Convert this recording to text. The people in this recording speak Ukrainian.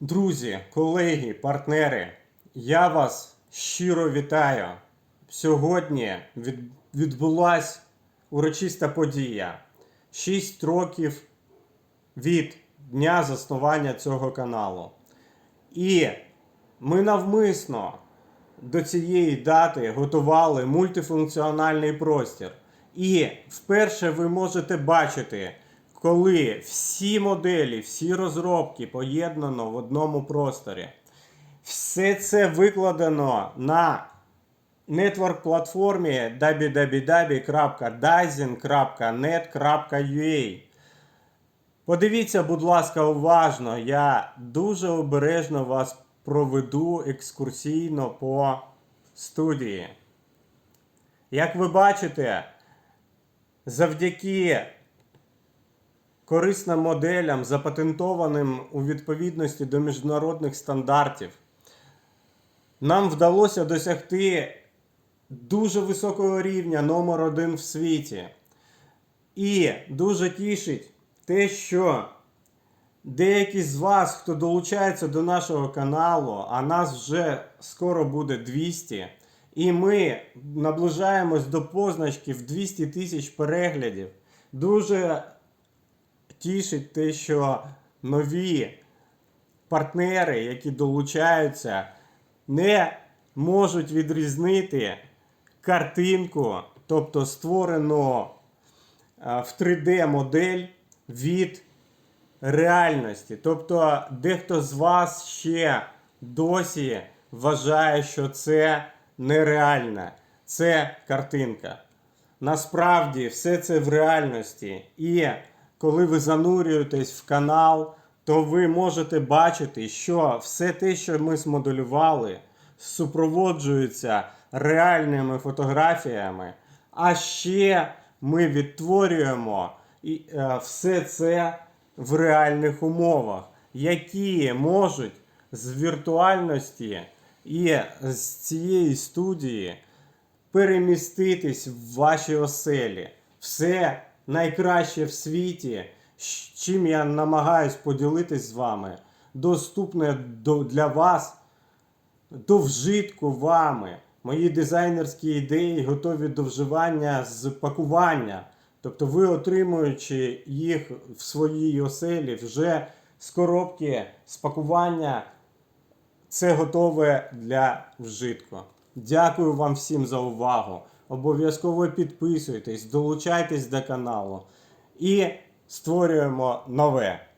Друзі, колеги, партнери, я вас щиро вітаю. Сьогодні від, відбулась урочиста подія. Шість років від дня заснування цього каналу. І ми навмисно до цієї дати готували мультифункціональний простір. І вперше ви можете бачити, коли всі моделі, всі розробки поєднано в одному просторі. Все це викладено на нетворк платформі www.dizing.net.ua. Подивіться, будь ласка, уважно. Я дуже обережно вас проведу екскурсійно по студії. Як ви бачите, завдяки корисним моделям, запатентованим у відповідності до міжнародних стандартів, нам вдалося досягти дуже високого рівня номер один в світі. І дуже тішить те, що деякі з вас, хто долучається до нашого каналу, а нас вже скоро буде 200, і ми наближаємось до позначки в 200 тисяч переглядів. Дуже тішить те, що нові партнери, які долучаються, не можуть відрізнити картинку, тобто створену е, в 3D модель від реальності. Тобто, дехто з вас ще досі вважає, що це нереальне, це картинка. Насправді все це в реальності. І коли ви занурюєтесь в канал, то ви можете бачити, що все те, що ми змоделювали, супроводжується реальними фотографіями. А ще ми відтворюємо е, все це в реальних умовах, які можуть з віртуальності і з цієї студії переміститись в ваші оселі. Все найкраще в світі, чим я намагаюсь поділитись з вами, доступне для вас, до вжитку вами. Мої дизайнерські ідеї готові до вживання з пакування. Тобто ви, отримуючи їх в своїй оселі, вже з коробки з пакування це готове для вжитку. Дякую вам всім за увагу. Обов'язково підписуйтесь, долучайтесь до каналу і створюємо нове.